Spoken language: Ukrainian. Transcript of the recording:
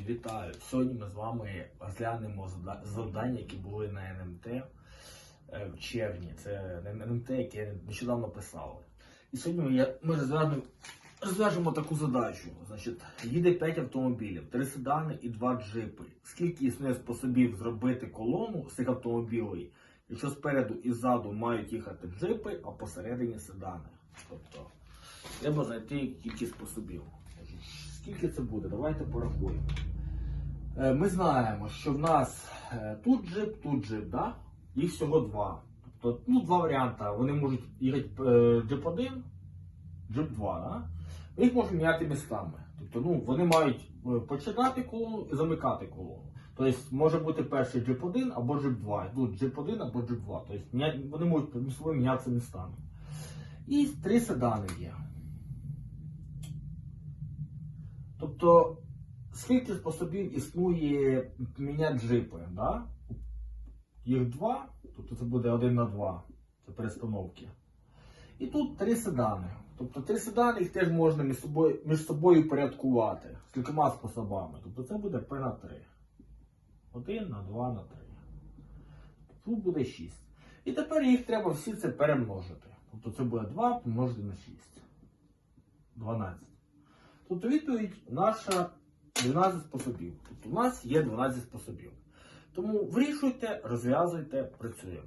Вітаю! Сьогодні ми з вами розглянемо завдання, які були на НМТ е, в червні. Це НМТ, яке нещодавно писали. І сьогодні ми, розв'яжемо таку задачу. Значить, їде 5 автомобілів, 3 седани і 2 джипи. Скільки існує способів зробити колону з цих автомобілів, якщо спереду і ззаду мають їхати джипи, а посередині седани. Тобто, треба знайти кількість способів. Скільки це буде? Давайте порахуємо. Е, Ми знаємо, що в нас е, тут джип, тут джип, да? їх всього два. Тобто, ну, два варіанти. Вони можуть їхати е, джип 1, джип 2. Да? Їх можемо міняти містами. Тобто, ну, вони мають починати колону і замикати колону. Тобто може бути перший джип 1 або джип 2. Тут джип 1 або джип 2. Тобто вони можуть між мінятися містами. І три седани є. Тобто, скільки способів існує міняти джипи, да? Їх два, тобто це буде один на два, це перестановки. І тут три седани. Тобто три седани їх теж можна між собою, між собою порядкувати з кількома способами. Тобто це буде P на 3. Один на 2 на 3. Тут буде 6. І тепер їх треба всі це перемножити. Тобто це буде 2 помножити на 6. 12. Тобто відповідь наша 12 способів. Тобто у нас є 12 способів. Тому вирішуйте, розв'язуйте, працюємо.